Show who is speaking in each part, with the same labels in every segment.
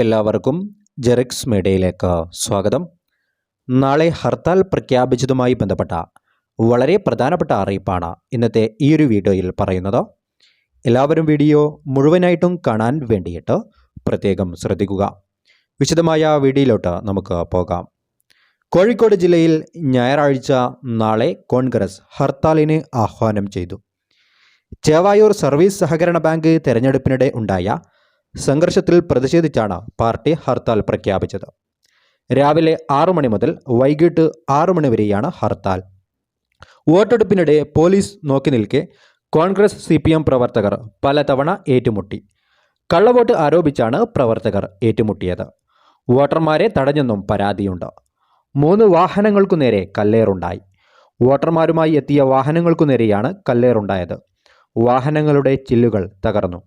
Speaker 1: എല്ലാവർക്കും ജെറിക്സ് മീഡിയയിലേക്ക് സ്വാഗതം. നാളെ ഹർത്താൽ പ്രഖ്യാപിച്ചതുമായി ബന്ധപ്പെട്ട വളരെ പ്രധാനപ്പെട്ട അറിയിപ്പാണ് ഇന്നത്തെ ഈ ഒരു വീഡിയോയിൽ പറയുന്നത്. എല്ലാവരും വീഡിയോ മുഴുവനായിട്ടും കാണാൻ വേണ്ടിയിട്ട് പ്രത്യേകം ശ്രദ്ധിക്കുക. വിശദമായ വീഡിയോയിലോട്ട് നമുക്ക് പോകാം. കോഴിക്കോട് ജില്ലയിൽ ഞായറാഴ്ച നാളെ കോൺഗ്രസ് ഹർത്താലിന് ആഹ്വാനം ചെയ്തു. ചേവായൂർ സർവീസ് സഹകരണ ബാങ്ക് തെരഞ്ഞെടുപ്പിനിടെ ഉണ്ടായ സംഘർഷത്തിൽ പ്രതിഷേധിച്ചാണ് പാർട്ടി ഹർത്താൽ പ്രഖ്യാപിച്ചത്. രാവിലെ ആറു മണി മുതൽ വൈകിട്ട് ആറു മണി വരെയാണ് ഹർത്താൽ. വോട്ടെടുപ്പിനിടെ പോലീസ് നോക്കി നിൽക്കെ കോൺഗ്രസ് സി പി എം പ്രവർത്തകർ പലതവണ ഏറ്റുമുട്ടി. കള്ളവോട്ട് ആരോപിച്ചാണ് പ്രവർത്തകർ ഏറ്റുമുട്ടിയത്. വോട്ടർമാരെ തടഞ്ഞെന്നും പരാതിയുണ്ട്. മൂന്ന് വാഹനങ്ങൾക്കു നേരെ കല്ലേറുണ്ടായി. വോട്ടർമാരുമായി എത്തിയ വാഹനങ്ങൾക്കു നേരെയാണ് കല്ലേറുണ്ടായത്. വാഹനങ്ങളുടെ ചില്ലുകൾ തകർന്നു.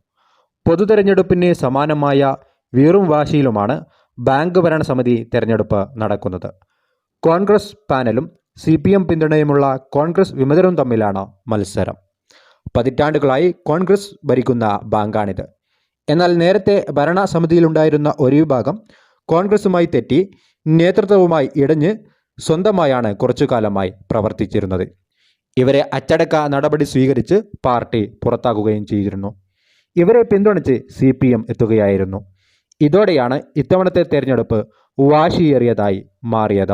Speaker 1: പൊതുതെരഞ്ഞെടുപ്പിന് സമാനമായ വീറും വാശിയിലുമാണ് ബാങ്ക് ഭരണസമിതി തെരഞ്ഞെടുപ്പ് നടക്കുന്നത്. കോൺഗ്രസ് പാനലും സി പി എം പിന്തുണയുമുള്ള കോൺഗ്രസ് വിമതരും തമ്മിലാണ് മത്സരം. പതിറ്റാണ്ടുകളായി കോൺഗ്രസ് ഭരിക്കുന്ന ബാങ്കാണിത്. എന്നാൽ നേരത്തെ ഭരണസമിതിയിലുണ്ടായിരുന്ന ഒരു വിഭാഗം കോൺഗ്രസുമായി തെറ്റി നേതൃത്വവുമായി ഇടഞ്ഞ് സ്വന്തമായാണ് കുറച്ചു കാലമായി പ്രവർത്തിച്ചിരുന്നത്. ഇവരെ അച്ചടക്ക നടപടി സ്വീകരിച്ച് പാർട്ടി പുറത്താക്കുകയും ചെയ്തിരുന്നു. ഇവരെ പിന്തുണച്ച് സി പി എം എത്തുകയായിരുന്നു. ഇതോടെയാണ് ഇത്തവണത്തെ തെരഞ്ഞെടുപ്പ് വാശിയേറിയതായി മാറിയത്.